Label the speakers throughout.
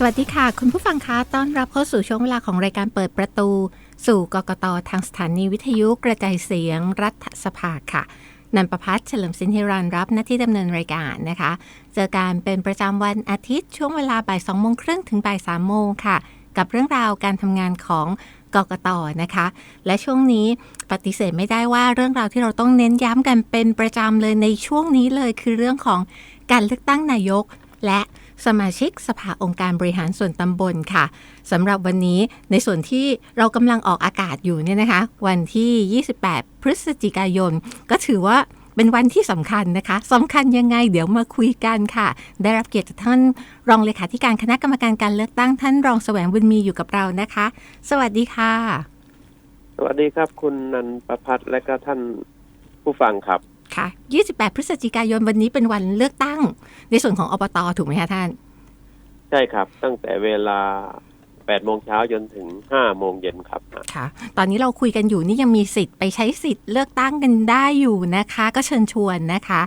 Speaker 1: สวัสดีค่ะ คุณผู้ฟังคะต้อนรับเข้าสู่ช่วงเวลาของรายการเปิดประตู สู่กกตทางสถานีวิทยุกระจายเสียงรัฐสภาค่ะนันประพัฒน์เฉลิมสินธิรันรับหน้าที่ดำเนินรายการนะคะ เจอการเป็นประจำวันอาทิตย์ช่วงเวลาบ่าย2โมงครึ่งถึงบ่าย3โมงค่ะ กับเรื่องราวการทำงานของกกตนะคะ และช่วงนี้ปฏิเสธไม่ได้ว่าเรื่องราวที่เราต้องเน้นย้ำกันเป็นประจำเลยในช่วงนี้เลยคือเรื่องของการเลือกตั้งนายกและ สมาชิกสภาองค์การบริหารส่วนตำบลค่ะสำหรับวันนี้ในส่วนที่เรากำลังออกอากาศอยู่เนี่ยนะคะ วันที่ 28 พฤศจิกายน ก็ถือว่าเป็นวันที่สำคัญนะคะสำคัญยังไงเดี๋ยวมาคุยกันค่ะ ได้รับเกียรติจากท่านรองเลขาธิการคณะกรรมการการเลือกตั้งท่านรองแสวงบุญมีอยู่กับเรานะคะ สวัสดีค่ะ
Speaker 2: สวัสดีครับ คุณนันประพัฒน์และก็ท่านผู้ฟังครับ
Speaker 1: ค่ะ 28 พฤศจิกายนวันนี้เป็นวันเลือกตั้ง ในส่วนของอบตถูกไหมคะท่าน
Speaker 2: ใช่ครับ ตั้งแต่เวลา8โมงเช้าจนถึง5โมงเย็นครับ
Speaker 1: ค่ะ ตอนนี้เราคุยกันอยู่นี่ยังมีสิทธิ์ไปใช้สิทธิ์เลือกตั้งกันได้อยู่นะคะ ก็เชิญชวนนะคะ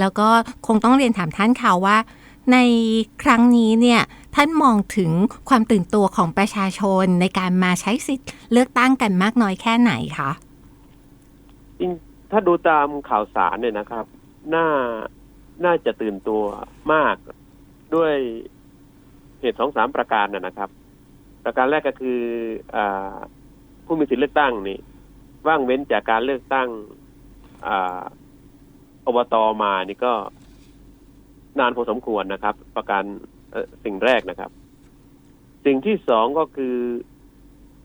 Speaker 1: แล้วก็คงต้องเรียนถามท่านค่ะว่า ในครั้งนี้เนี่ยท่านมองถึงความตื่นตัวของประชาชนในการมาใช้สิทธิ์เลือกตั้งกันมากน้อยแค่ไหนคะ
Speaker 2: จริง ถ้าดูตามข่าวสารเนี่ยนะครับ น่าน่าจะตื่นตัวมากด้วยเหตุสองสามประการนะนะครับ ประการแรกก็คืออาผู้มีสิทธิเลือกตั้งนี่ว่างเว้นจากการเลือกตั้งอาอบตมานี่ก็นานพอสมควรนะครับ ประการสิ่งแรกนะครับ สิ่งที่สองก็คือ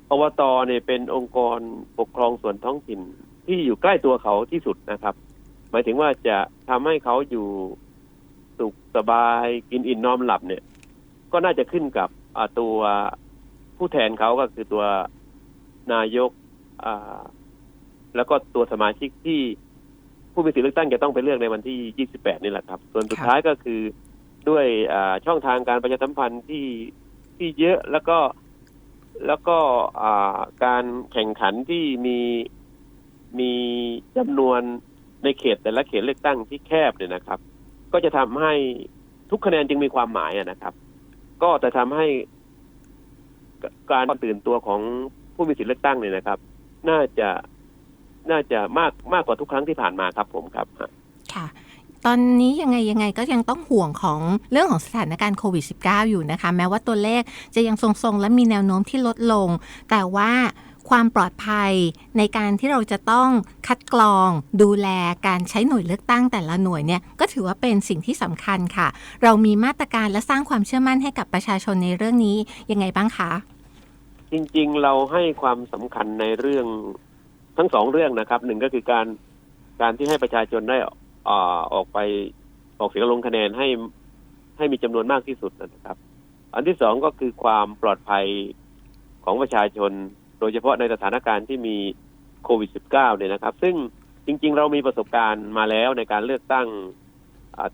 Speaker 2: อบตเนี่ยเป็นองค์กรปกครองส่วนท้องถิ่น ที่อยู่ใกล้ตัวเขาที่สุดนะครับ หมายถึงว่าจะทำให้เขาอยู่สุขสบายกินอิ่มนอนหลับเนี่ย ก็น่าจะขึ้นกับตัวผู้แทนเขาก็คือตัวนายกแล้วก็ตัวสมาชิกที่ผู้มีสิทธิเลือกตั้งจะต้องไปเลือกในวันที่ 28 นี่แหละครับ ส่วนสุดท้ายก็คือด้วยช่องทางการประชาสัมพันธ์ที่ที่เยอะแล้วก็แล้วก็การแข่งขันที่มี มีจำนวนในเขตแต่ละเขตเลือกตั้งที่แคบเนี่ยนะครับ ก็จะทำให้ทุกคะแนนจึงมีความหมายนะครับ ก็จะทำให้การตื่นตัวของผู้มีสิทธิเลือกตั้งเนี่ยนะครับ น่าจะน่าจะมากมากกว่าทุกครั้งที่ผ่านมาครับผมครับ
Speaker 1: ค่ะตอนนี้ยังไงยังไงก็ยังต้องห่วงของเรื่องของสถานการณ์โควิด -19 อยู่นะคะ แม้ว่าตัวเลขจะยังทรงๆ และมีแนวโน้มที่ลดลง แต่ว่า ความปลอดภัย ในการที่เราจะต้องคัดกรองดูแลการใช้หน่วยเลือกตั้งแต่ละหน่วยเนี่ยก็ถือว่าเป็นสิ่งที่สำคัญค่ะ เรามีมาตรการและสร้างความเชื่อมั่นให้กับประชาชนในเรื่องนี้ยังไงบ้างคะ
Speaker 2: จริงๆเราให้ความสำคัญในเรื่องทั้งสองเรื่องนะครับหนึ่งก็คือการการที่ให้ประชาชนได้อ่าออกไปออกเสียงลงคะแนนให้ให้มีจำนวนมากที่สุดนะครับ อันที่สองก็คือความปลอดภัยของประชาชน โดยเฉพาะในสถานการณ์ที่มีโควิด -19 เนี่ยนะครับ ซึ่งจริง ๆ เรามีประสบการณ์มาแล้วในการเลือกตั้ง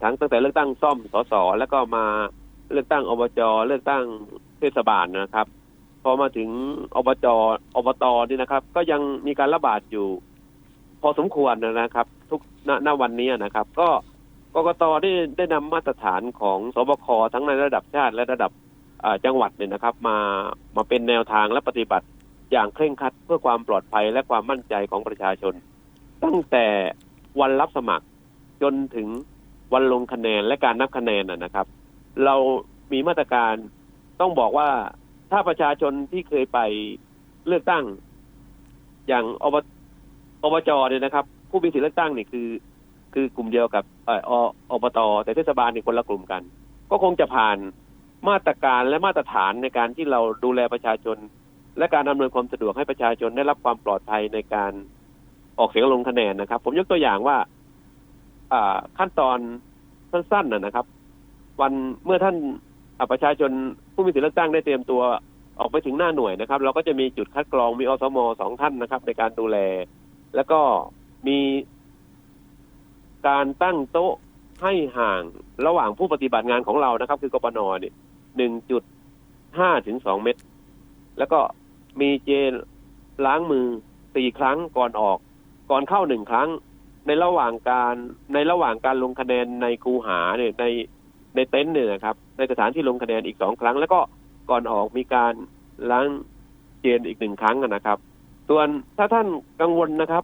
Speaker 2: ทั้งตั้งแต่เลือกตั้งซ่อมสสแล้วก็มาเลือกตั้งอบจเลือกตั้งเทศบาลนะครับ พอมาถึงอบจอบตนี่นะครับ ก็ยังมีการระบาดอยู่ พอสมควรนะครับ ทุกณณวันนี้นะครับ ก็กกตได้ได้นำมาตรฐานของสบคทั้งในระดับชาติและระดับจังหวัดเนี่ยนะครับ มามาเป็นแนวทางและปฏิบัติ อย่างเคร่งครัดเพื่อความปลอดภัยและความมั่นใจของประชาชน ตั้งแต่วันรับสมัครจนถึงวันลงคะแนนและการนับคะแนนนะครับ เรามีมาตรการต้องบอกว่าถ้าประชาชนที่เคยไปเลือกตั้ง อย่างอบอบจเนี่ยนะครับ ผู้มีสิทธิเลือกตั้งนี่คือ คือกลุ่มเดียวกับเอ่อออบตแต่เทศบาลนี่คนละกลุ่มกัน ก็คงจะผ่านมาตรการและมาตรฐานในการที่เราดูแลประชาชน และการอำนวยความสะดวกให้ประชาชนได้รับความปลอดภัยในการออกเสียงลงคะแนนนะครับ ผมยกตัวอย่างว่าอขั้นตอนสั้นๆนะครับ วันเมื่อท่านาประชาชนผู้มีสิทธิเลือกตั้งได้เตรียมตัวออกไปถึงหน้าหน่วยนะครับ เราก็จะมีจุดคัดกรองมีอสมสองท่านนะครับ ในการดูแล แล้วก็มีการตั้งโต๊ะให้ห่างระหว่างผู้ปฏิบัติงานของเรานะครับ คือกปนเนี่ยหนึ่งจุดห้าถึงสองเมตร แล้วก็ มีเจลล้างมือสี่ครั้งก่อนออก ก่อนเข้าหนึ่งครั้ง ในระหว่างการในระหว่างการลงคะแนนในคูหาเนี่ยในในเต็นท์เนี่ยนะครับ ในสถานที่ลงคะแนนอีกสองครั้ง แล้วก็ก่อนออกมีการล้างเจลอีกหนึ่งครั้งนะครับ ส่วนถ้าท่านกังวลนะครับ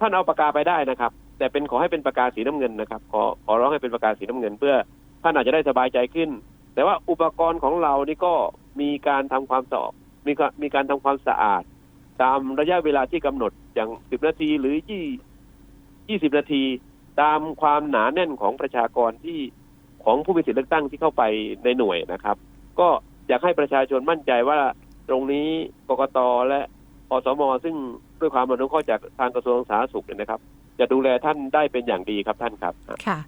Speaker 2: ท่านเอาปากกาไปได้นะครับ แต่เป็นขอให้เป็นปากกาสีน้ำเงินนะครับ ขอขอร้องให้เป็นปากกาสีน้ำเงิน เพื่อท่านอาจจะได้สบายใจขึ้น แต่ว่าอุปกรณ์ของเรานี่ก็มีการทำความสอาด มีการมีการทำความสะอาด ตามระยะเวลาที่กำหนดอย่างสิบนาทีหรือยี่ยี่สิบนาที ตามความหนาแน่นของประชากรที่ของผู้มีสิทธิเลือกตั้งที่เข้าไปในหน่วยนะครับ ก็อยากให้ประชาชนมั่นใจว่าตรงนี้กกตและอสมซึ่งด้วยความอนุเคราะห์จากทางกระทรวงสาธารณสุขเนี่ยนะครับ จะดูแลท่านได้เป็นอย่างดีครับท่านครับ
Speaker 1: ค่ะ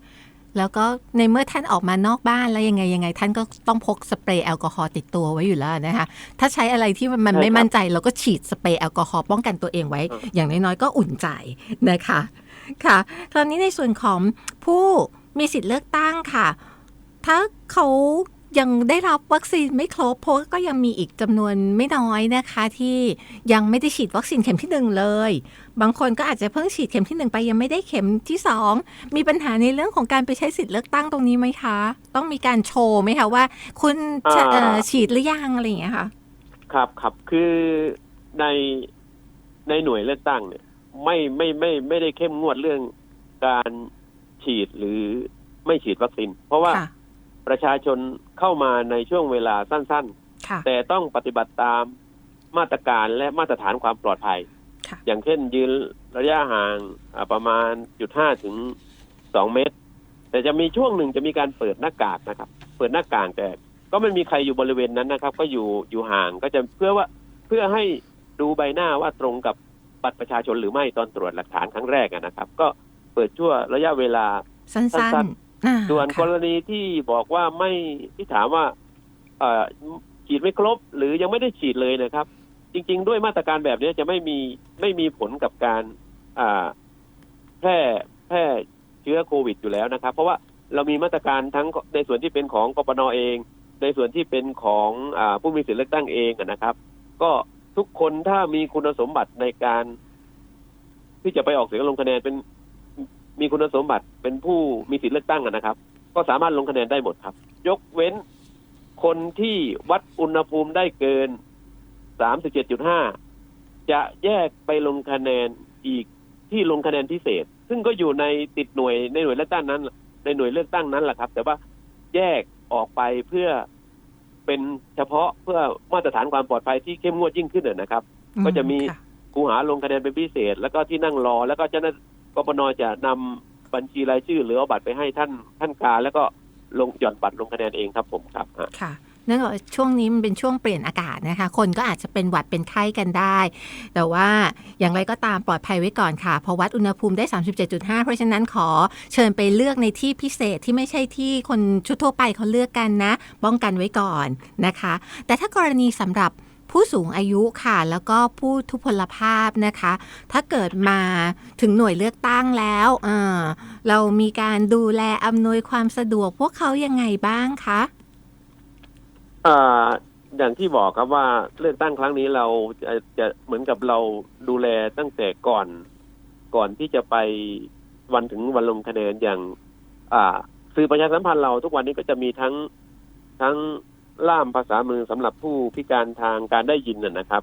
Speaker 1: แล้วก็ในเมื่อท่านออกมานอกบ้านแล้วยังไงยังไง ท่านก็ต้องพกสเปรย์แอลกอฮอล์ติดตัวไว้อยู่แล้วนะคะ ถ้าใช้อะไรที่มันมัน
Speaker 2: ใช่ครับ
Speaker 1: ไม่มั่นใจเราก็ฉีดสเปรย์แอลกอฮอล์ป้องกันตัวเองไว้
Speaker 2: ครับ
Speaker 1: อย่างน้อยๆก็อุ่นใจนะคะค่ะตอนนี้ในส่วนของผู้มีสิทธิ์เลือกตั้งค่ะ ถ้าเขา ยังได้รับวัคซีนไม่ครบเพราะก็ยังมีอีกจำนวนไม่น้อยนะคะ ที่ยังไม่ได้ฉีดวัคซีนเข็มที่หนึ่งเลย บางคนก็อาจจะเพิ่งฉีดเข็มที่หนึ่งไปยังไม่ได้เข็มที่สองมีปัญหาในเรื่องของการไปใช้สิทธิ์เลือกตั้งตรงนี้ไหมคะ ต้องมีการโชว์ไหมคะว่า คุณจะ
Speaker 2: อ่า
Speaker 1: เอ่อฉีดหรือยังอะไรอย่างเงี้ยค่ะ
Speaker 2: ครับครับคือในในหน่วยเลือกตั้งเนี่ย ไม่ไม่ไม่ไม่ได้เข้มงวดเรื่องการฉีดหรือไม่ฉีดวัคซีนเพราะว่า
Speaker 1: ค่ะ
Speaker 2: ประชาชนเข้ามาในช่วงเวลาสั้น
Speaker 1: ค่ะ
Speaker 2: ๆแต่ต้องปฏิบัติตามมาตรการและมาตรฐานความปลอดภัย
Speaker 1: ค่ะ
Speaker 2: อย่างเช่นยืนระยะห่างอ่าประมาณจุดห้าถึงสองเมตร แต่จะมีช่วงหนึ่งจะมีการเปิดหน้ากากนะครับ เปิดหน้ากากแต่ก็ไม่มีใครอยู่บริเวณนั้นนะครับ ก็อยู่อยู่ห่างก็จะเพื่อว่าเพื่อให้ดูใบหน้าว่าตรงกับบัตรประชาชนหรือไม่ตอนตรวจหลักฐานครั้งแรกอะนะครับ ก็เปิดชั่วระยะเวลา
Speaker 1: สั้
Speaker 2: สั้
Speaker 1: น
Speaker 2: น
Speaker 1: ๆอ่า
Speaker 2: ส่วนก
Speaker 1: ค่ะ
Speaker 2: รณีที่บอกว่าไม่ที่ถามว่าเอ่อฉีดไม่ครบ หรือยังไม่ได้ฉีดเลยนะครับ จริง ๆ ด้วยมาตรการแบบนี้จะไม่มีไม่มีผลกับการอ่าแพร่แพร่เชื้อโควิดอยู่แล้วนะครับ เพราะว่าเรามีมาตรการทั้งในส่วนที่เป็นของกปนเอง ในส่วนที่เป็นของอาผู้มีสิทธิเลือกตั้งเองอะนะครับ ก็ทุกคนถ้ามีคุณสมบัติในการ ที่จะไปออกเสียงลงคะแนนเป็น มีคุณสมบัติเป็นผู้มีสิทธิเลือกตั้งอะนะครับ ก็สามารถลงคะแนนได้หมดครับ ยกเว้นคนที่วัดอุณหภูมิได้เกิน 37.5 จะแยกไปลงคะแนนอีกที่ลงคะแนนพิเศษ ซึ่งก็อยู่ในติดหน่วยในหน่วยเลือกตั้งนั้น ในหน่วยเลือกตั้งนั้นแหละครับ แต่ว่าแยกออกไปเพื่อเป็นเฉพาะเพื่อมาตรฐานความปลอดภัยที่เข้มงวดยิ่งขึ้นนะนะครับ ก็จะมี
Speaker 1: ค่
Speaker 2: คูหาลงคะแนนเป็นพิเศษ แล้วก็ที่นั่งรอ แล้วก็เจ้าหน้าที่ กปนจะนำบัญชีรายชื่อ หรือเอาบัตรไปให้ท่านท่านกา แล้วก็ลงหย่อนบัตรลงคะแนนเองครับผมครับ
Speaker 1: ค่ะเนื่องจากช่วงนี้มันเป็นช่วงเปลี่ยนอากาศนะคะ คนก็อาจจะเป็นหวัดเป็นไข้กันได้ แต่ว่าอย่างไรก็ตามปลอดภัยไว้ก่อนค่ะ เพราะวัดอุณหภูมิได้ 37.5 เพราะฉะนั้นขอเชิญไปเลือกในที่พิเศษที่ไม่ใช่ที่คนชุดทั่วไปเขาเลือกกันนะ ป้องกันไว้ก่อนนะคะ แต่ถ้ากรณีสำหรับ ผู้สูงอายุค่ะ แล้วก็ผู้ทุพพลภาพนะคะ ถ้าเกิดมาถึงหน่วยเลือกตั้งแล้วเออเรามีการดูแลอำนวยความสะดวกพวกเขายังไงบ้างคะ
Speaker 2: อ่าอย่างที่บอกครับว่าเลือกตั้งครั้งนี้เราจะจะเหมือนกับเราดูแลตั้งแต่ก่อน ก่อนที่จะไปวันถึงวันลงคะแนนอย่าง อ่าสื่อประชาสัมพันธ์เราทุกวันนี้ก็จะมีทั้งทั้ง ล่ามภาษามือสำหรับผู้พิการทางการได้ยินนะนะครับ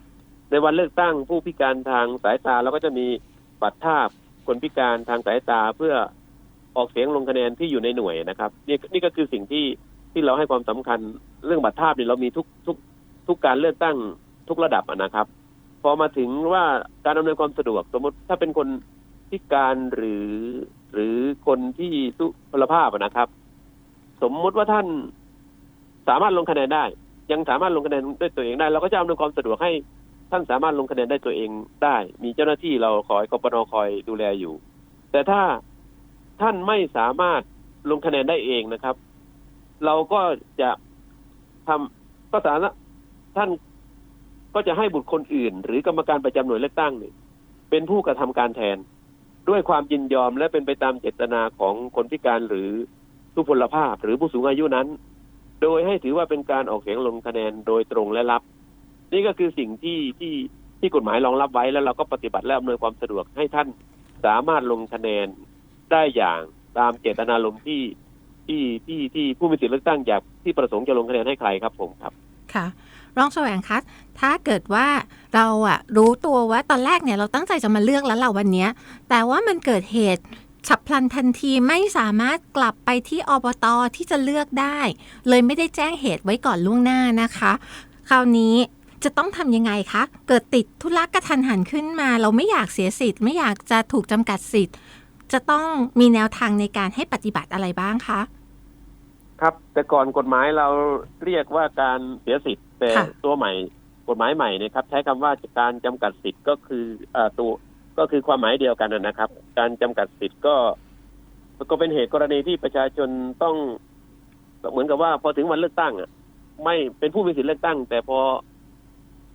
Speaker 2: ในวันเลือกตั้งผู้พิการทางสายตาเราก็จะมีบัตรทาบคนพิการทางสายตาเพื่อออกเสียงลงคะแนนที่อยู่ในหน่วยนะครับ นี่นี่ก็คือสิ่งที่ที่เราให้ความสำคัญเรื่องบัตรทาบเนี่ยเรามีทุกทุกทุกการเลือกตั้งทุกระดับนะครับ พอมาถึงว่าการอำนวยความสะดวกสมมติถ้าเป็นคนพิการหรือหรือคนที่ทุพลภาพนะครับ สมมติว่าท่าน สามารถลงคะแนนได้ ยังสามารถลงคะแนนด้วยตัวเองได้ เราก็จะอำนวยความสะดวกให้ท่านสามารถลงคะแนนได้ตัวเองได้ มีเจ้าหน้าที่เราคอยกปนคอยดูแลอยู่ แต่ถ้าท่านไม่สามารถลงคะแนนได้เองนะครับ เราก็จะทำก็สารท่านก็จะให้บุคคลอื่น หรือกรรมการประจำหน่วยเลือกตั้งเนี่ยเป็นผู้กระทำการแทน ด้วยความยินยอมและเป็นไปตามเจตนาของคนพิการหรือผู้พลภาพหรือผู้สูงอายุนั้น โดยให้ถือว่าเป็นการออกเสียงลงคะแนนโดยตรงและรับ นี่ก็คือสิ่งที่ที่ที่กฎหมายรองรับไว้แล้วเราก็ปฏิบัติและอำนวยความสะดวกให้ท่านสามารถลงคะแนนได้อย่างตามเจตนารมณ์ที่ที่ที่ที่ผู้มีสิทธิเลือกตั้งอยากที่ประสงค์จะลงคะแนนให้ใครครับผมครับ
Speaker 1: ค่ะรองแสวงคะถ้าเกิดว่าเราอะรู้ตัวว่าตอนแรกเนี่ยเราตั้งใจจะมาเลือกแล้วเราวันนี้แต่ว่ามันเกิดเหตุ ฉับพลันทันทีไม่สามารถกลับไปที่อบตที่จะเลือกได้ เลยไม่ได้แจ้งเหตุไว้ก่อนล่วงหน้านะคะ คราวนี้จะต้องทำยังไงคะ เกิดติดธุระกระทันหันขึ้นมา เราไม่อยากเสียสิทธิ์ ไม่อยากจะถูกจำกัดสิทธิ์ จะต้องมีแนวทางในการให้ปฏิบัติอะไรบ้างคะ
Speaker 2: ครับ แต่ก่อนกฎหมายเราเรียกว่าการเสียสิทธิ์แต่
Speaker 1: ค่ะ
Speaker 2: ตัวใหม่กฎหมายใหม่เนี่ยครับ ใช้คำว่าการจำกัดสิทธิ์ก็คือเอ่อตัว ก็คือความหมายเดียวกันนะครับ การจำกัดสิทธิ์ก็ก็เป็นเหตุกรณีที่ประชาชนต้องเหมือนกับว่า พอถึงวันเลือกตั้งอะ ไม่เป็นผู้มีสิทธิเลือกตั้ง แต่พอ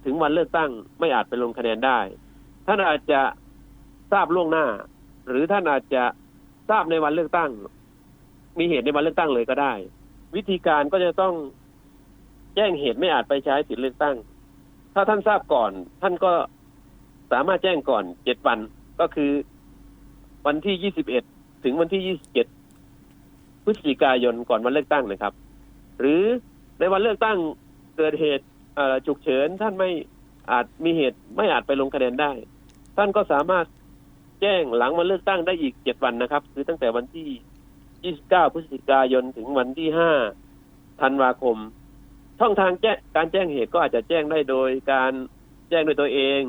Speaker 2: ถึงวันเลือกตั้ง ไม่อาจไปลงคะแนนได้ ท่านอาจจะทราบล่วงหน้า หรือท่านอาจจะทราบในวันเลือกตั้ง มีเหตุในวันเลือกตั้งเลยก็ได้ วิธีการก็จะต้องแจ้งเหตุไม่อาจไปใช้สิทธิเลือกตั้ง ถ้าท่านทราบก่อน ท่านก็ สามารถแจ้งก่อนเจ็ดวันก็คือ วันที่ยี่สิบเอ็ดถึงวันที่ยี่สิบเจ็ดพฤศจิกายนก่อนวันเลือกตั้งนะครับ หรือในวันเลือกตั้งเกิดเหตุฉุกเฉินท่านไม่อาจมีเหตุไม่อาจไปลงคะแนนได้ ท่านก็สามารถแจ้งหลังวันเลือกตั้งได้อีกเจ็ดวันนะครับ คือตั้งแต่วันที่ 29 พฤศจิกายนถึงวันที่ 5 ธันวาคม ช่องทางแจ้งการแจ้งเหตุก็อาจจะแจ้งได้โดยการแจ้งโดยตัวเอง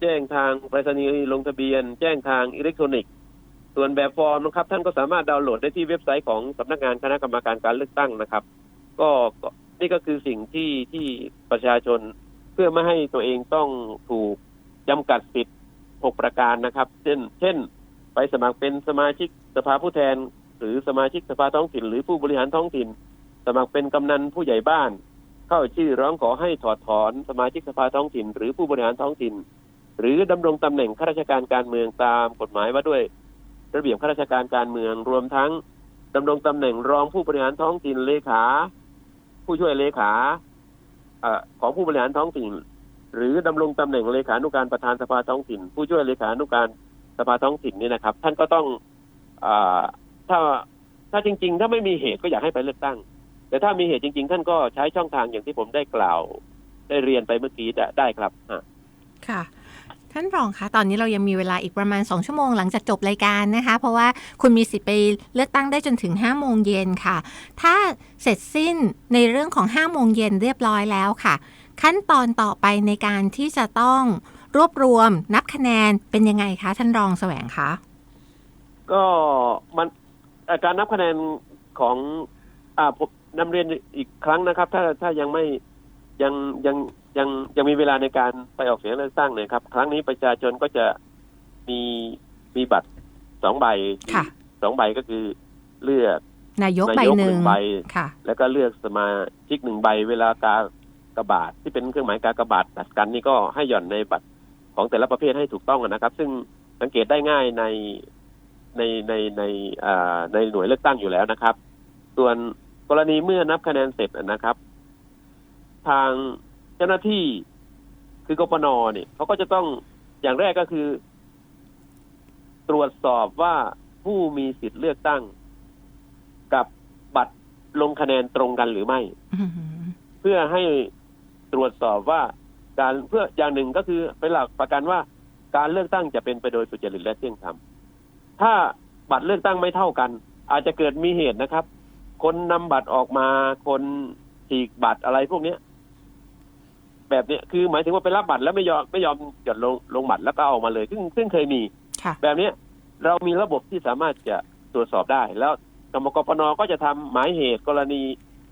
Speaker 2: แจ้งทางไปรษณีย์ลงทะเบียน แจ้งทางอิเล็กทรอนิกส์ ส่วนแบบฟอร์มนะครับท่านก็สามารถดาวน์โหลดได้ที่เว็บไซต์ของสำนักงานคณะกรรมการการเลือกตั้งนะครับ ก็นี่ก็คือสิ่งที่ที่ประชาชนเพื่อไม่ให้ตัวเองต้องถูกจำกัดสิทธิ์6ประการนะครับ เช่น เช่น ไปสมัครเป็นสมาชิกสภาผู้แทน หรือสมาชิกสภาท้องถิ่น หรือผู้บริหารท้องถิ่น สมัครเป็นกำนันผู้ใหญ่บ้าน เข้าชื่อร้องขอให้ถอดถอน สมาชิกสภาท้องถิ่น หรือผู้บริหารท้องถิ่น หรือดำรงตำแหน่งข้าราชการการเมืองตามกฎหมายว่าด้วย ระเบียบข้าราชการการเมืองรวมทั้งดำรงตำแหน่งรองผู้บริหารท้องถิ่นเลขา ผู้ช่วยเลขาอของผู้บริหารท้องถิ่น หรือดำรงตำแหน่งเลขานุการประธานสภาท้องถิ่น ผู้ช่วยเลขานุการสภาท้องถิ่นนี่นะครับ ท่านก็ต้องอถ้าถ้าจริง ๆ ถ้าไม่มีเหตุก็อยากให้ไปเลือกตั้ง แต่ถ้ามีเหตุจริง ๆ ท่านก็ใช้ช่องทางอย่างที่ผมได้กล่าว ได้เรียนไปเมื่อกี้ได้ได้ครับ
Speaker 1: ค่ะ ท่านรองคะตอนนี้เรายังมีเวลาอีกประมาณ 2 ชั่วโมงหลังจากจบรายการนะคะ เพราะว่าคุณมีสิทธิ์ไปเลือกตั้งได้จนถึง 5 โมงเย็นค่ะ ถ้าเสร็จสิ้นในเรื่องของ 5 โมงเย็นเรียบร้อยแล้วค่ะ ขั้นตอนต่อไปในการที่จะต้องรวบรวมนับคะแนนเป็นยังไงคะท่านรองแสวงคะ
Speaker 2: ก็มันการนับคะแนนของอ่าผมนำเรียนอีกครั้งนะครับ ถ้าถ้ายังไม่ยังยัง ยังยังมีเวลาในการไปออกเสียงเลือกตั้งเนี่ยครับ ครั้งนี้ประชาชนก็จะมีมีบัตรสองใบ
Speaker 1: ค่ะ
Speaker 2: สองใบก็คือเลือก
Speaker 1: นายก
Speaker 2: นาย
Speaker 1: ใบ
Speaker 2: ก
Speaker 1: ห
Speaker 2: ห
Speaker 1: นึ่
Speaker 2: นึ่
Speaker 1: ง
Speaker 2: งใบ
Speaker 1: ค่ะ
Speaker 2: แล้วก็เลือกสมาชิกหนึ่งใบเวลากากระบาดที่เป็นเครื่องหมายกากบาดตัดกันนี่ก็ให้หย่อนในบัตรของแต่ละประเภทให้ถูกต้องนะครับ ซึ่งสังเกตได้ง่ายในในในในอ่าในหน่วยเลือกตั้งอยู่แล้วนะครับ ส่วนกรณีเมื่อนับคะแนนเสร็จนะครับ ทาง เจ้าหน้าที่คือกปนเนี่ยเขาก็จะต้องอย่างแรกก็คือ ตรวจสอบว่าผู้มีสิทธิ์เลือกตั้ง กับบัตรลงคะแนนตรงกันหรือไม่ เพื่อให้ตรวจสอบว่าการเพื่ออย่างหนึ่งก็คือเป็นหลักประกันว่า การเลือกตั้งจะเป็นไปโดยสุจริตและเที่ยงธรรมถ้าบัตรเลือกตั้งไม่เท่ากัน อาจจะเกิดมีเหตุนะครับ คนนำบัตรออกมา คนฉีกบัตรอะไรพวกเนี้ย แบบเนี้ยคือหมายถึงว่าไปรับบัตรแล้วไม่ยอมไม่ยอมหย่อนลงลงบัตรแล้วก็เอามาเลย ซึ่งซึ่งเคยมี
Speaker 1: ค่ะ
Speaker 2: แบบเนี้ยเรามีระบบที่สามารถจะตรวจสอบได้ แล้วกรรมกปนก็จะทำหมายเหตุกรณี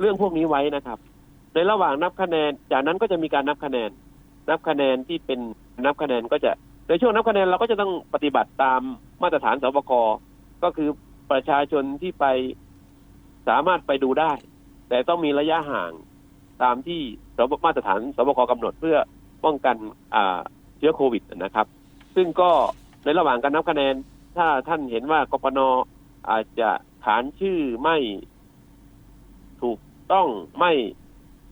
Speaker 2: เรื่องพวกนี้ไว้นะครับ ในระหว่างนับคะแนน จากนั้นก็จะมีการนับคะแนน นับคะแนนที่เป็นนับคะแนนก็จะในช่วงนับคะแนนเราก็จะต้องปฏิบัติตามมาตรฐานสบคก็คือประชาชนที่ไปสามารถไปดูได้ แต่ต้องมีระยะห่างตามที่ สบมาตรฐานสบคกำหนดเพื่อป้องกันเชื้อโควิดนะครับ ซึ่งก็ในระหว่างการนับคะแนน ถ้าท่านเห็นว่ากปนอาจจะขานชื่อไม่ถูกต้องไม่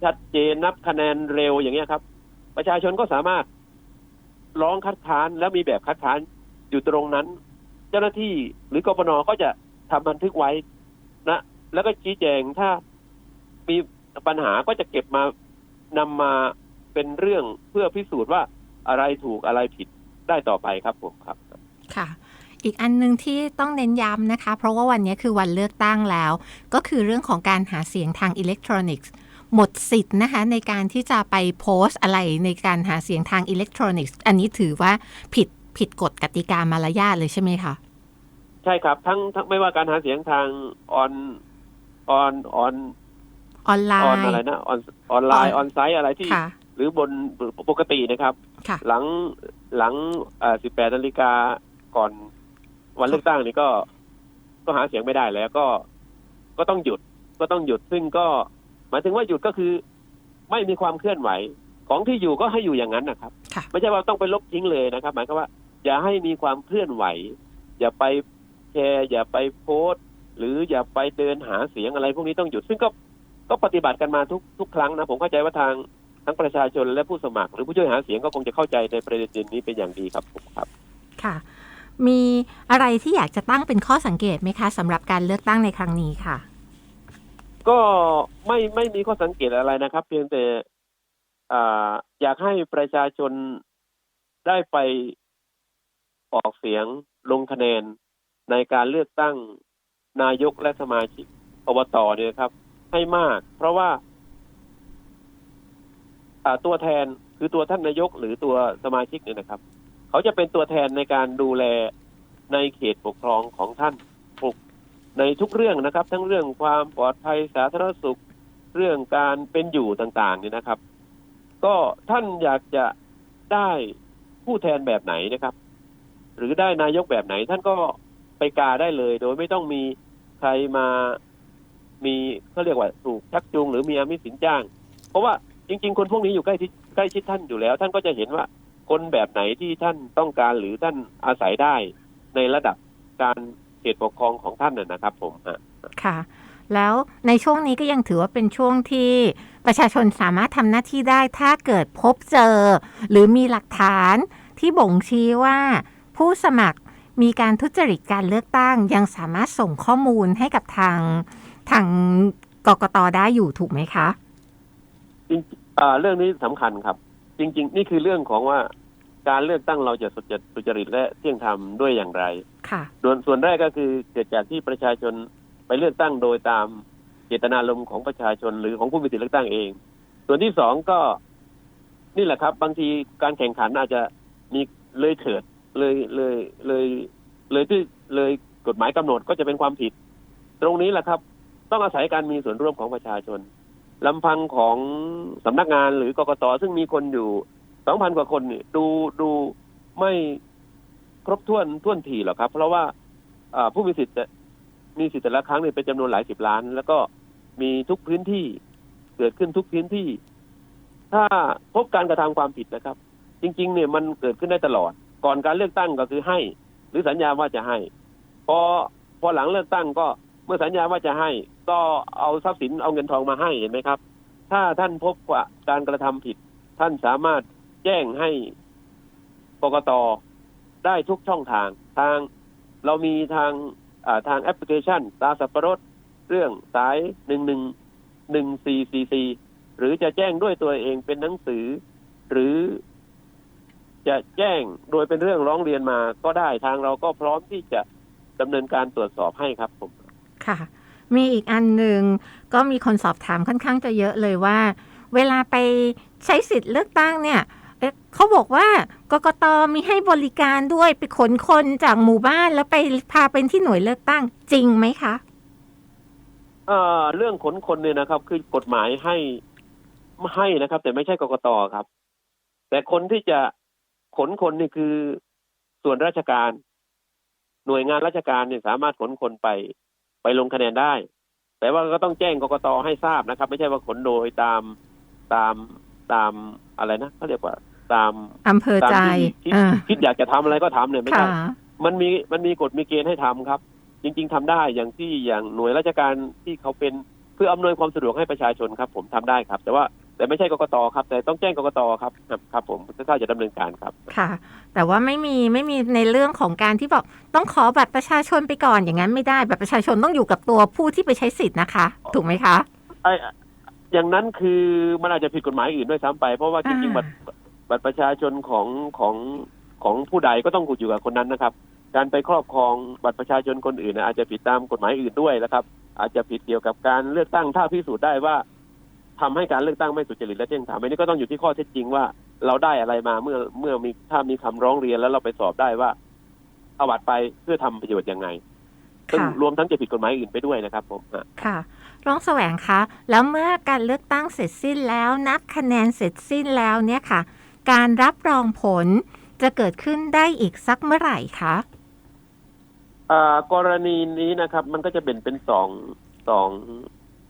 Speaker 2: ชัดเจนนับคะแนนเร็วอย่างเงี้ยครับ ประชาชนก็สามารถร้องคัดค้านแล้วมีแบบคัดค้านอยู่ตรงนั้น เจ้าหน้าที่หรือกปนก็จะทำบันทึกไว้นะ แล้วก็ชี้แจงถ้ามีปัญหาก็จะเก็บมา นำมาเป็นเรื่องเพื่อพิสูจน์ว่าอะไรถูกอะไรผิดได้ต่อไปครับผมครับ
Speaker 1: ค่ะ อีกอันหนึ่งที่ต้องเน้นย้ำนะคะ เพราะว่าวันนี้คือวันเลือกตั้งแล้ว ก็คือเรื่องของการหาเสียงทางอิเล็กทรอนิกส์หมดสิทธิ์นะคะในการที่จะไปโพสต์อะไรในการหาเสียงทางอิเล็กทรอนิกส์ อันนี้ถือว่าผิดผิดกฎกติกามารยาทเลยใช่ไหมคะ
Speaker 2: ใช่ครับทั้งทั้งไม่ว่าการหาเสียงทางออนออนออน
Speaker 1: ออนไล
Speaker 2: ออน
Speaker 1: น์
Speaker 2: อะไรนะออนออนไลน์
Speaker 1: อ
Speaker 2: อ
Speaker 1: อน
Speaker 2: อนไซต์อะไรที่
Speaker 1: ค่ะ
Speaker 2: หรือบนปกตินะครับ
Speaker 1: ค่ะ
Speaker 2: หลังหลังเอ่อ18นาฬิกาก่อนวันเลือกตั้งนี่ก็ ก็หาเสียงไม่ได้แล้วก็ก็ต้องหยุดก็ต้องหยุดซึ่งก็ หมายถึงว่าหยุดก็คือ ไม่มีความเคลื่อนไหว ของที่อยู่ก็ให้อยู่อย่างนั้นนะครับ
Speaker 1: ค่ะ
Speaker 2: ไม่ใช่ว่าต้องไปลบทิ้งเลยนะครับ หมายความว่า อย่าให้มีความเคลื่อนไหว อย่าไปแชร์อย่าไปโพสต์ หรืออย่าไปเดินหาเสียงอะไรพวกนี้ต้องหยุด ซึ่งก็ ก็ปฏิบัติกันมาทุกทุกครั้งนะผมเข้าใจว่าทางทั้งประชาชนและผู้สมัคร หรือผู้ช่วยหาเสียงก็คงจะเข้าใจในประเด็นนี้เป็นอย่างดีครับผมครับ
Speaker 1: ค่ะ มีอะไรที่อยากจะตั้งเป็นข้อสังเกตไหมคะสำหรับการเลือกตั้งในครั้งนี้ค่ะ
Speaker 2: ก็ไม่ไม่มีข้อสังเกตอะไรนะครับ เพียงแต่อ่าอยากให้ประชาชนได้ไปออกเสียงลงคะแนนในการเลือกตั้งนายกและสมาชิกอบตเนี่ยนะครับ ให้มาก เพราะว่าตัวแทนคือตัวท่านนายกหรือตัวสมาชิกเนี่ยนะครับ เขาจะเป็นตัวแทนในการดูแลในเขตปกครองของท่านปกในทุกเรื่องนะครับ ทั้งเรื่องความปลอดภัยสาธารณสุขเรื่องการเป็นอยู่ต่างๆเนี่ยนะครับ ก็ท่านอยากจะได้ผู้แทนแบบไหนนะครับ หรือได้นายกแบบไหน ท่านก็ไปกาได้เลย โดยไม่ต้องมีใครมา มีเขาเรียกว่าถูกชักจูงหรือมีอามิสสินจ้าง เพราะว่าจริง ๆ คนพวกนี้อยู่ใกล้ที่ใกล้ชิดท่านอยู่แล้ว ท่านก็จะเห็นว่าคนแบบไหนที่ท่านต้องการหรือท่านอาศัยได้ในระดับการเขตปกครองของท่านน่ะนะครับ ผม
Speaker 1: ค่ะ แล้วในช่วงนี้ก็ยังถือว่าเป็นช่วงที่ประชาชนสามารถทำหน้าที่ได้ถ้าเกิดพบเจอ หรือมีหลักฐานที่บ่งชี้ว่าผู้สมัครมีการทุจริตการเลือกตั้งยังสามารถส่งข้อมูลให้กับทาง ทางกกตได้อยู่ถูกไหมคะ
Speaker 2: จริงอ่าเรื่องนี้สำคัญครับ จริง ๆ นี่คือเรื่องของว่าการเลือกตั้งเราจะสุจริตและเที่ยงธรรมด้วยอย่างไร
Speaker 1: ค่ะ
Speaker 2: ส่วนส่วนแรกก็คือเกิดจากที่ประชาชนไปเลือกตั้งโดยตามเจตนารมณ์ของประชาชนหรือของผู้มีสิทธิเลือกตั้งเอง ส่วนที่สองก็ นี่แหละครับ บางทีการแข่งขันอาจจะมีเลยเถิดเลยเลยเลย เลยที่เลยกฎหมายกำหนดก็จะเป็นความผิด ตรงนี้แหละครับ ต้องอาศัยการมีส่วนร่วมของประชาชนลำพังของสำนักงานหรือกกตซึ่งมีคนอยู่สองพันกว่าคนนี่ดูดูไม่ครบถ้วนท่วนทีหรอกครับ เพราะว่าผู้มีสิทธิ์มีสิทธิ์แต่ละครั้งเนี่ยเป็นจำนวนหลายสิบล้าน แล้วก็มีทุกพื้นที่เกิดขึ้นทุกพื้นที่ ถ้าพบการกระทำความผิดนะครับ จริง ๆ เนี่ยมันเกิดขึ้นได้ตลอด ก่อนการเลือกตั้งก็คือให้ หรือสัญญาว่าจะให้ พอพอหลังเลือกตั้งก็ เมื่อสัญญาว่าจะให้ ก็เอาทรัพย์สินเอาเงินทองมาให้เห็นไหมครับ ถ้าท่านพบว่าการกระทำผิด ท่านสามารถแจ้งให้กกตได้ทุกช่องทางทางเรามีทางทางแอปพลิเคชัน ตาสับปะรดเรื่องสายหนึ่งหนึ่งหนึ่งสี่สี่สี่หรือจะแจ้งด้วยตัวเองเป็นหนังสือ หรือจะแจ้งโดยเป็นเรื่องร้องเรียนมาก็ได้ทางเราก็พร้อมที่จะดำเนินการตรวจสอบให้ครับผม
Speaker 1: ค่ะ มีอีกอันหนึ่งก็มีคนสอบถามค่อนข้างจะเยอะเลยว่า เวลาไปใช้สิทธิ์เลือกตั้งเนี่ยเอ๊ะเขาบอกว่ากกตมีให้บริการด้วยไปขนคนจากหมู่บ้านแล้วไปพาเป็นที่หน่วยเลือกตั้งจริงไหมคะ
Speaker 2: เอ่อเรื่องขนคนเนี่ยนะครับ คือกฎหมายให้ให้นะครับ แต่ไม่ใช่กกตครับ แต่คนที่จะขนคนนี่คือส่วนราชการ หน่วยงานราชการเนี่ยสามารถขนคนไป ไปลงคะแนนได้ แต่ว่าก็ต้องแจ้งกกตให้ทราบนะครับ ไม่ใช่ว่าขนโดยตามตามตามอะไรนะเขาเรียกว่าตาม
Speaker 1: อำเภอใจ
Speaker 2: ตามที่คิด
Speaker 1: อ่า
Speaker 2: คิดอยากจะทำอะไรก็ทำเนี่ยไม่
Speaker 1: ค่ะ
Speaker 2: ใช่มันมีมันมีกฎมีเกณฑ์ให้ทำครับ จริง ๆทำได้อย่างที่อย่างหน่วยราชการที่เขาเป็นเพื่ออำนวยความสะดวกให้ประชาชนครับ ผมทำได้ครับ แต่ว่า แต่ไม่ใช่กกตครับ แต่ต้องแจ้งกกตครับครับครับผมถ้าจะดำเนินการครับ
Speaker 1: ค่ะ แต่ว่าไม่มีไม่มีในเรื่องของการที่บอกต้องขอบัตรประชาชนไปก่อนอย่างนั้นไม่ได้บัตรประชาชนต้องอยู่กับตัวผู้ที่ไปใช้สิทธิ์นะคะ ถูกไหมคะ
Speaker 2: ไอ้อย่างนั้นคือมันอาจจะผิดกฎหมายอื่นด้วยซ้ำไป เพราะว่าจริงๆ
Speaker 1: อ่า
Speaker 2: บัตรบัตรประชาชนของของของผู้ใดก็ต้องอยู่กับคนนั้นนะครับ การไปครอบครองบัตรประชาชนคนอื่นนะอาจจะผิดตามกฎหมายอื่นด้วยนะครับ อาจจะผิดเกี่ยวกับการเลือกตั้งถ้าพิสูจน์ได้ว่า ทำให้การเลือกตั้งไม่สุจริตและเที่ยงธรรมอันนี้ก็ต้องอยู่ที่ข้อเท็จจริงว่าเราได้อะไรมาเมื่อเมื่อมีถ้ามีคำร้องเรียนแล้วเราไปสอบได้ว่าเอาบัตรไปเพื่อทำประโยชน์ยังไงซึ่ง
Speaker 1: ค่ะ
Speaker 2: รวมทั้งจะผิดกฎหมายอื่นไปด้วยนะครับผมฮะ
Speaker 1: ค่ะรองแสวงคะแล้วเมื่อการเลือกตั้งเสร็จสิ้นแล้ว นับคะแนนเสร็จสิ้นแล้วเนี่ยค่ะ การรับรองผลจะเกิดขึ้นได้อีกสักเมื่อไหร่คะ
Speaker 2: อ่ากรณีนี้นะครับ มันก็จะเป็นเป็นสองสอง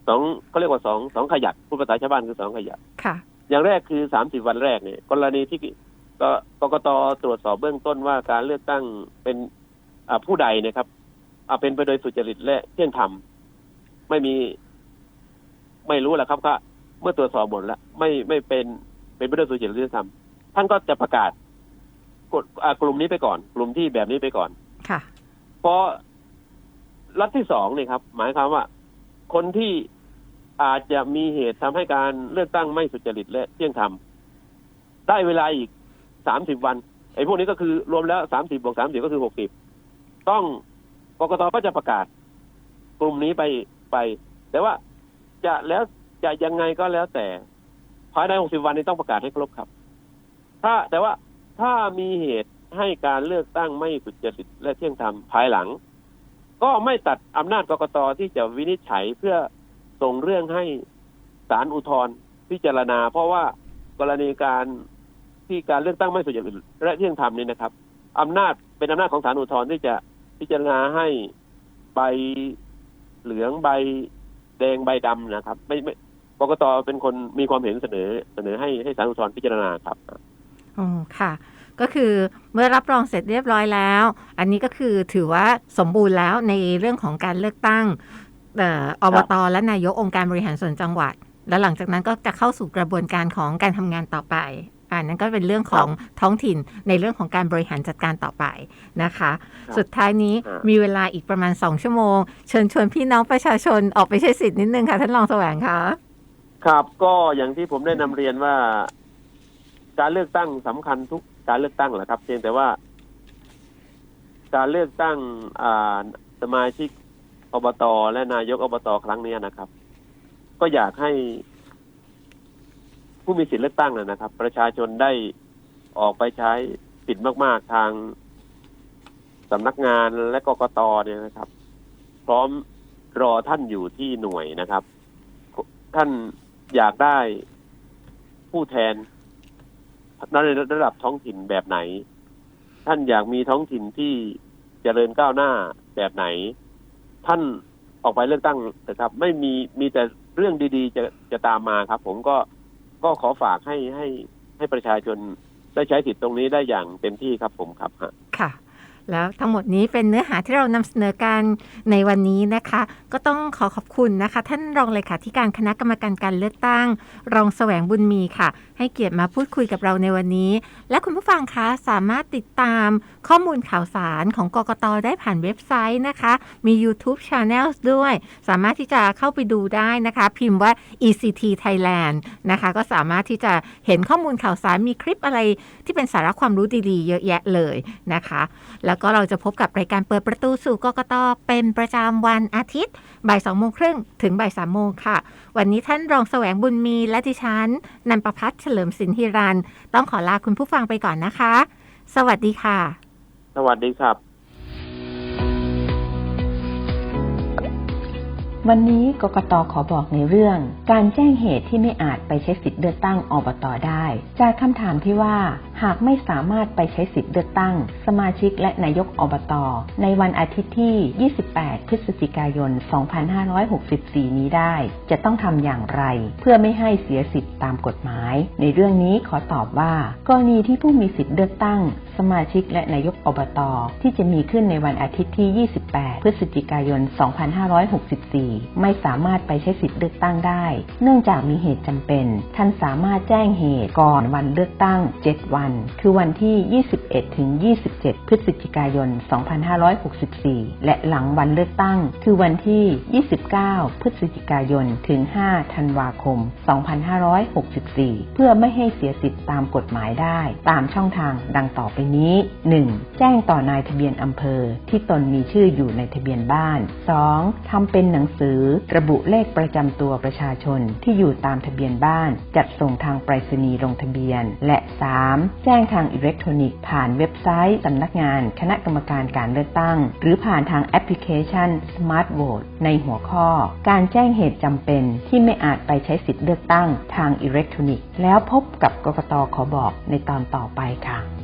Speaker 2: สองเขาเรียกว่าสองสองขยักพูดภาษาชาวบ้านคือสองขยัก
Speaker 1: ค่ะ
Speaker 2: อย่างแรกคือสามสิบวันแรกเนี่ยกรณีที่ก็กกตตรวจสอบเบื้องต้นว่าการเลือกตั้งเป็นอ่าผู้ใดนะครับอ่าเป็นไปโดยสุจริตและเที่ยงธรรมไม่มี ไม่รู้แหละครับก็เมื่อตรวจสอบหมดแล้วไม่ไม่เป็นเป็นไปโดยสุจริตและเที่ยงธรรมท่านก็จะประกาศกฎอ่ากลุ่มนี้ไปก่อน กลุ่มที่แบบนี้ไปก่อน
Speaker 1: ค่ะ
Speaker 2: เพราะรัฐที่สองเนี่ยครับ หมายความว่า คนที่อาจจะมีเหตุทำให้การเลือกตั้งไม่สุจริตและเที่ยงธรรมได้เวลาอีกสามสิบวันไอ้พวกนี้ก็คือรวมแล้วสามสิบบวกสามสิบก็คือหกสิบต้องกกตก็จะประกาศ กลุ่มนี้ไปไป แต่ว่าจะแล้วจะยังไงก็แล้วแต่ภายในหกสิบวันนี้ต้องประกาศให้ครบครับ ถ้าแต่ว่าถ้ามีเหตุให้การเลือกตั้งไม่สุจริตและเที่ยงธรรมภายหลัง ก็ไม่ตัดอำนาจกกตที่จะวินิจฉัยเพื่อส่งเรื่องให้ศาลอุทธรณ์พิจารณา เพราะว่ากรณีการที่การเลือกตั้งไม่สุจริตและเที่ยงธรรมนี่นะครับอำนาจเป็นอำนาจของศาลอุทธรณ์ที่จะพิจารณาให้ใบเหลืองใบแดงใบดำนะครับ ไม่ไม่กกตเป็นคนมีความเห็นเสนอเสนอให้ให้ศาลอุทธรณ์พิจารณาครับ
Speaker 1: อ๋อค่ะ ก็คือเมื่อรับรองเสร็จเรียบร้อยแล้ว อันนี้ก็คือถือว่าสมบูรณ์แล้วในเรื่องของการเลือกตั้งเอ่ออบตและนายกองค์การบริหารส่วนจังหวัด แล้วหลังจากนั้นก็จะเข้าสู่กระบวนการของการทำงานต่อไปอันนั้นก็เป็นเรื่องของท้องถิ่นในเรื่องของการบริหารจัดการต่อไปนะคะ
Speaker 2: ครับ
Speaker 1: สุดท้ายนี้
Speaker 2: ครับ
Speaker 1: มีเวลาอีกประมาณ 2 ชั่วโมง เชิญชวนพี่น้องประชาชนออกไปใช้สิทธิ์นิดนึงค่ะ ท่านรองแสวงคะ
Speaker 2: ครับก็อย่างที่ผมได้นำเรียนว่า การเลือกตั้งสำคัญทุก การเลือกตั้งแหละครับเพียงแต่ว่า การเลือกตั้งอ่าสมาชิกอบตและนายกอบตครั้งนี้นะครับ ก็อยากให้ผู้มีสิทธิเลือกตั้งนะนะครับ ประชาชนได้ออกไปใช้สิทธิ์มาก ๆ ทางสำนักงานและกกตเนี่ยนะครับ พร้อมรอท่านอยู่ที่หน่วยนะครับ ท่านอยากได้ผู้แทน ในระดับท้องถิ่นแบบไหน ท่านอยากมีท้องถิ่นที่เจริญก้าวหน้าแบบไหน ท่านออกไปเลือกตั้งนะครับ ไม่มีมีแต่เรื่องดีๆ จะจะตามมาครับ ผมก็ก็ขอฝากให้ให้ให้ประชาชนได้ใช้สิทธิ์ตรงนี้ได้อย่างเต็มที่ครับผมครับ
Speaker 1: ค่ะ แล้วทั้งหมดนี้เป็นเนื้อหาที่เรานำเสนอกันในวันนี้นะคะ ก็ต้องขอขอบคุณนะคะ ท่านรองเลขาธิการคณะกรรมการการเลือกตั้ง รองแสวงบุญมีค่ะ ให้เกียรติมาพูดคุยกับเราในวันนี้ และคุณผู้ฟังคะสามารถติดตามข้อมูลข่าวสารของกกตได้ผ่านเว็บไซต์นะคะ มี YouTube Channel ด้วย สามารถที่จะเข้าไปดูได้นะคะ พิมพ์ว่า ECT Thailand นะคะ ก็สามารถที่จะเห็นข้อมูลข่าวสารมีคลิปอะไรที่เป็นสาระความรู้ดีๆ เยอะแยะเลยนะคะแล้วก็เราจะพบกับรายการเปิดประตูสู่กกตเป็นประจำวันอาทิตย์บ่ายสองโมงครึ่งถึงบ่ายสามโมงค่ะ วันนี้ท่านรองแสวงบุญมีและดิฉันนันประพัฒน์เฉลิมสินธิรัน ต้องขอลาคุณผู้ฟังไปก่อนนะคะ สวัสดีค่ะ
Speaker 2: สวัสดีครับ
Speaker 3: วันนี้กกตขอบอกในเรื่อง การแจ้งเหตุที่ไม่อาจไปใช้สิทธิ์เลือกตั้งอบตได้ จากคำถามที่ว่า หากไม่สามารถไปใช้สิทธิ์เลือกตั้ง สมาชิกและนายกอบตในวันอาทิตย์ที่ 28 พฤศจิกายน 2564 นี้ได้ จะต้องทำอย่างไร เพื่อไม่ให้เสียสิทธิ์ตามกฎหมาย ในเรื่องนี้ขอตอบว่า กรณีที่ผู้มีสิทธิ์เลือกตั้ง สมาชิกและนายกอบตที่จะมีขึ้นในวันอาทิตย์ที่ 28 พฤศจิกายน 2564 ไม่สามารถไปใช้สิทธิ์เลือกตั้งได้ เนื่องจากมีเหตุจำเป็น ท่านสามารถแจ้งเหตุก่อนวันเลือกตั้ง 7 วันคือวันที่ 21 ถึง 27 พฤศจิกายน 2564 และหลังวันเลือกตั้ง คือวันที่ 29 พฤศจิกายน ถึง 5 ธันวาคม 2564 เพื่อไม่ให้เสียสิทธิ์ตามกฎหมายได้ ตามช่องทางดังต่อไปนี้ 1. แจ้งต่อนายทะเบียนอำเภอ ที่ตนมีชื่ออยู่ในทะเบียนบ้าน 2. ทำเป็นหนังสือระบุเลขประจำตัวประชาชนที่อยู่ตามทะเบียนบ้าน จัดส่งทางไปรษณีย์ลงทะเบียน และ 3. แจ้งทางอิเล็กทรอนิกส์ผ่านเว็บไซต์สำนักงาน คณะกรรมการการเลือกตั้ง หรือผ่านทางแอปพลิเคชัน Smart Vote ในหัวข้อ การแจ้งเหตุจำเป็นที่ไม่อาจไปใช้สิทธิ์เลือกตั้งทางอิเล็กทรอนิกส์ แล้วพบกับกกตขอบอกในตอนต่อไปค่ะ